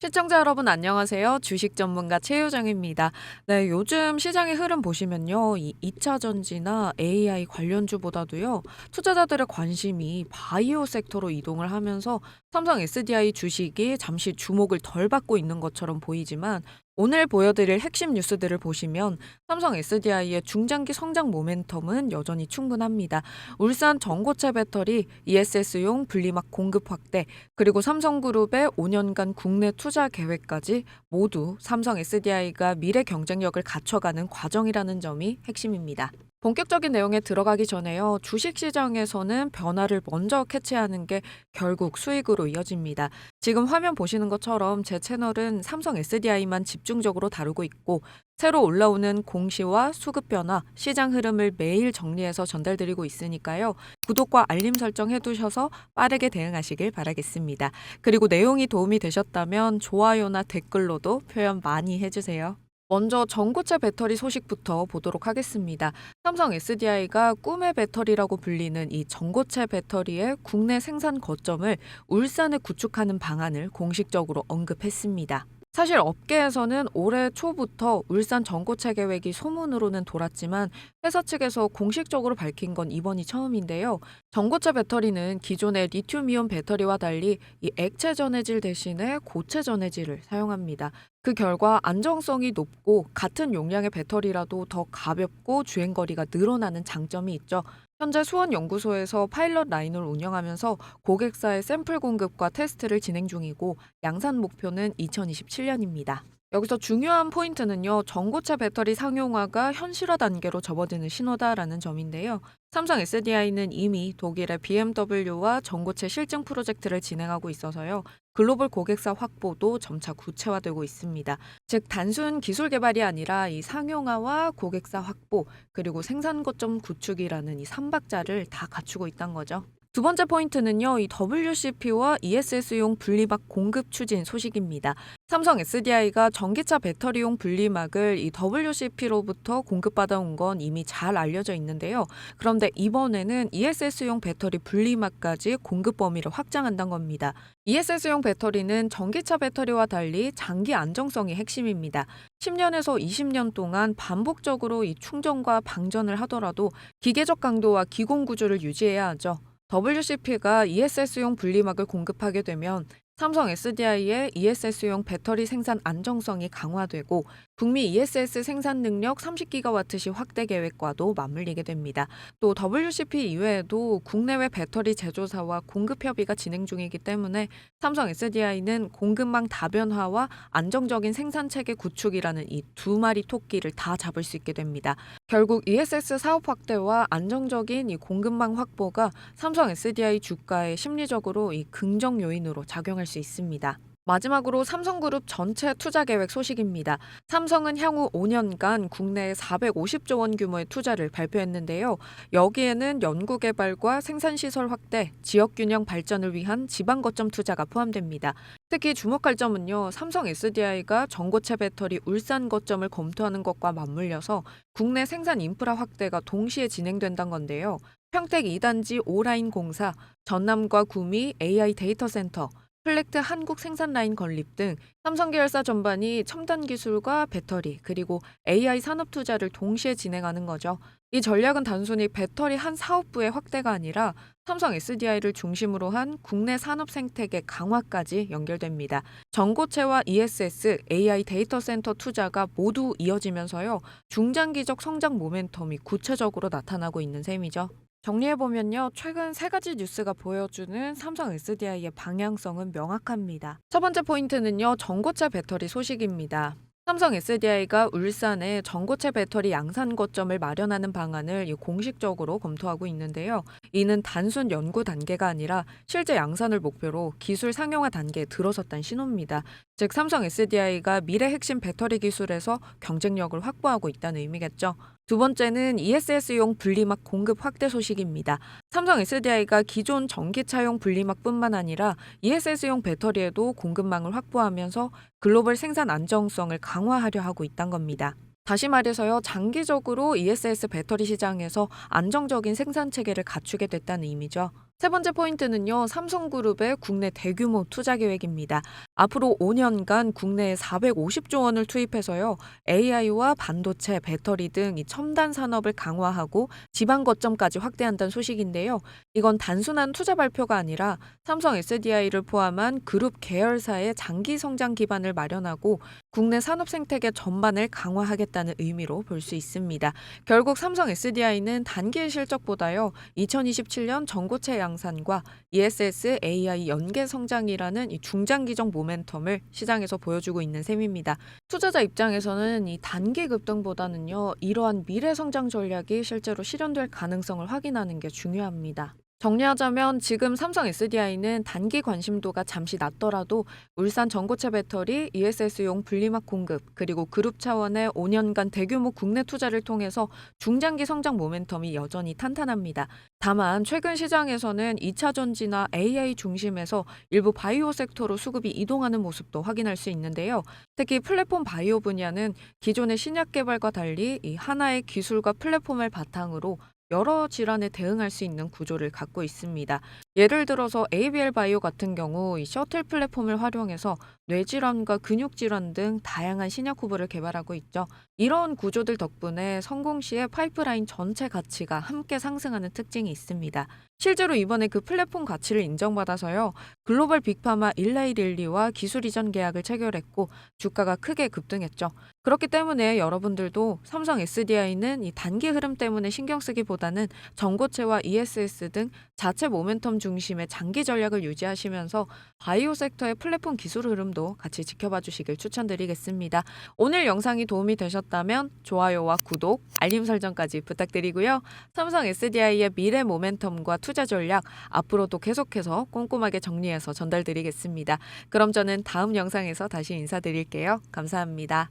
시청자 여러분 안녕하세요. 주식 전문가 최효정입니다. 네, 요즘 시장의 흐름 보시면요. 이 2차 전지나 AI 관련주보다도요. 투자자들의 관심이 바이오 섹터로 이동을 하면서 삼성 SDI 주식이 잠시 주목을 덜 받고 있는 것처럼 보이지만 오늘 보여드릴 핵심 뉴스들을 보시면 삼성 SDI의 중장기 성장 모멘텀은 여전히 충분합니다. 울산 전고체 배터리 ESS용 분리막 공급 확대 그리고 삼성그룹의 5년간 국내 투자 계획까지 모두 삼성 SDI가 미래 경쟁력을 갖춰가는 과정이라는 점이 핵심입니다. 본격적인 내용에 들어가기 전에요. 주식 시장에서는 변화를 먼저 캐치하는 게 결국 수익으로 이어집니다. 지금 화면 보시는 것처럼 제 채널은 삼성 SDI만 집중적으로 다루고 있고 새로 올라오는 공시와 수급 변화, 시장 흐름을 매일 정리해서 전달드리고 있으니까요. 구독과 알림 설정 해두셔서 빠르게 대응하시길 바라겠습니다. 그리고 내용이 도움이 되셨다면 좋아요나 댓글로도 표현 많이 해주세요. 먼저 전고체 배터리 소식부터 보도록 하겠습니다. 삼성 SDI가 꿈의 배터리라고 불리는 이 전고체 배터리의 국내 생산 거점을 울산에 구축하는 방안을 공식적으로 언급했습니다. 사실 업계에서는 올해 초부터 울산 전고체 계획이 소문으로는 돌았지만 회사 측에서 공식적으로 밝힌 건 이번이 처음인데요. 전고체 배터리는 기존의 리튬이온 배터리와 달리 이 액체 전해질 대신에 고체 전해질을 사용합니다. 그 결과 안정성이 높고 같은 용량의 배터리라도 더 가볍고 주행 거리가 늘어나는 장점이 있죠. 현재 수원 연구소에서 파일럿 라인을 운영하면서 고객사의 샘플 공급과 테스트를 진행 중이고 양산 목표는 2027년입니다. 여기서 중요한 포인트는요, 전고체 배터리 상용화가 현실화 단계로 접어드는 신호다라는 점인데요. 삼성 SDI는 이미 독일의 BMW와 전고체 실증 프로젝트를 진행하고 있어서요. 글로벌 고객사 확보도 점차 구체화되고 있습니다. 즉 단순 기술 개발이 아니라 이 상용화와 고객사 확보 그리고 생산 거점 구축이라는 이 삼박자를 다 갖추고 있다는 거죠. 두 번째 포인트는요, 이 WCP와 ESS용 분리막 공급 추진 소식입니다. 삼성 SDI가 전기차 배터리용 분리막을 이 WCP로부터 공급받아온 건 이미 잘 알려져 있는데요. 그런데 이번에는 ESS용 배터리 분리막까지 공급 범위를 확장한다는 겁니다. ESS용 배터리는 전기차 배터리와 달리 장기 안정성이 핵심입니다. 10년에서 20년 동안 반복적으로 이 충전과 방전을 하더라도 기계적 강도와 기공 구조를 유지해야 하죠. WCP가 ESS용 분리막을 공급하게 되면 삼성 SDI의 ESS용 배터리 생산 안정성이 강화되고 북미 ESS 생산 능력 30기가와트시 확대 계획과도 맞물리게 됩니다. 또 WCP 이외에도 국내외 배터리 제조사와 공급 협의가 진행 중이기 때문에 삼성 SDI는 공급망 다변화와 안정적인 생산 체계 구축이라는 이 두 마리 토끼를 다 잡을 수 있게 됩니다. 결국 ESS 사업 확대와 안정적인 이 공급망 확보가 삼성 SDI 주가에 심리적으로 이 긍정 요인으로 작용할 수 있습니다. 마지막으로 삼성그룹 전체 투자 계획 소식입니다. 삼성은 향후 5년간 국내에 450조 원 규모의 투자를 발표했는데요. 여기에는 연구개발과 생산시설 확대, 지역균형 발전을 위한 지방 거점 투자가 포함됩니다. 특히 주목할 점은요. 삼성 SDI가 전고체 배터리 울산 거점을 검토하는 것과 맞물려서 국내 생산 인프라 확대가 동시에 진행된다는 건데요. 평택 2단지 오라인 공사, 전남과 구미 AI 데이터 센터, 플렉트 한국 생산 라인 건립 등 삼성 계열사 전반이 첨단 기술과 배터리 그리고 AI 산업 투자를 동시에 진행하는 거죠. 이 전략은 단순히 배터리 한 사업부의 확대가 아니라 삼성 SDI를 중심으로 한 국내 산업 생태계 강화까지 연결됩니다. 전고체와 ESS, AI 데이터 센터 투자가 모두 이어지면서요. 중장기적 성장 모멘텀이 구체적으로 나타나고 있는 셈이죠. 정리해보면요. 최근 세 가지 뉴스가 보여주는 삼성 SDI의 방향성은 명확합니다. 첫 번째 포인트는요. 전고체 배터리 소식입니다. 삼성 SDI가 울산에 전고체 배터리 양산 거점을 마련하는 방안을 공식적으로 검토하고 있는데요. 이는 단순 연구 단계가 아니라 실제 양산을 목표로 기술 상용화 단계에 들어섰다는 신호입니다. 즉 삼성 SDI가 미래 핵심 배터리 기술에서 경쟁력을 확보하고 있다는 의미겠죠. 두 번째는 ESS용 분리막 공급 확대 소식입니다. 삼성 SDI가 기존 전기차용 분리막뿐만 아니라 ESS용 배터리에도 공급망을 확보하면서 글로벌 생산 안정성을 강화하려 하고 있다는 겁니다. 다시 말해서요, 장기적으로 ESS 배터리 시장에서 안정적인 생산 체계를 갖추게 됐다는 의미죠. 세 번째 포인트는요, 삼성그룹의 국내 대규모 투자 계획입니다. 앞으로 5년간 국내에 450조 원을 투입해서요, AI와 반도체, 배터리 등 이 첨단 산업을 강화하고 지방 거점까지 확대한다는 소식인데요. 이건 단순한 투자 발표가 아니라 삼성 SDI를 포함한 그룹 계열사의 장기 성장 기반을 마련하고 국내 산업 생태계 전반을 강화하겠다는 의미로 볼 수 있습니다. 결국 삼성 SDI는 단기 실적보다요, 2027년 전고체 양 산과 ESS AI 연계 성장이라는 이 중장기적 모멘텀을 시장에서 보여주고 있는 셈입니다. 투자자 입장에서는 이 단기 급등보다는요, 이러한 미래 성장 전략이 실제로 실현될 가능성을 확인하는 게 중요합니다. 정리하자면 지금 삼성 SDI는 단기 관심도가 잠시 낮더라도 울산 전고체 배터리, ESS용 분리막 공급, 그리고 그룹 차원의 5년간 대규모 국내 투자를 통해서 중장기 성장 모멘텀이 여전히 탄탄합니다. 다만 최근 시장에서는 2차 전지나 AI 중심에서 일부 바이오 섹터로 수급이 이동하는 모습도 확인할 수 있는데요. 특히 플랫폼 바이오 분야는 기존의 신약 개발과 달리 이 하나의 기술과 플랫폼을 바탕으로 여러 질환에 대응할 수 있는 구조를 갖고 있습니다. 예를 들어서 ABL 바이오 같은 경우 이 셔틀 플랫폼을 활용해서 뇌질환과 근육질환 등 다양한 신약 후보를 개발하고 있죠. 이런 구조들 덕분에 성공 시에 파이프라인 전체 가치가 함께 상승하는 특징이 있습니다. 실제로 이번에 그 플랫폼 가치를 인정받아서요. 글로벌 빅파마 일라이릴리와 기술 이전 계약을 체결했고 주가가 크게 급등했죠. 그렇기 때문에 여러분들도 삼성 SDI는 이 단기 흐름 때문에 신경 쓰기보다는 전고체와 ESS 등 자체 모멘텀 중심의 장기 전략을 유지하시면서 바이오 섹터의 플랫폼 기술 흐름도 같이 지켜봐 주시길 추천드리겠습니다. 오늘 영상이 도움이 되셨다면 좋아요와 구독, 알림 설정까지 부탁드리고요. 삼성 SDI의 미래 모멘텀과 투자 전략 앞으로도 계속해서 꼼꼼하게 정리해서 전달드리겠습니다. 그럼 저는 다음 영상에서 다시 인사드릴게요. 감사합니다.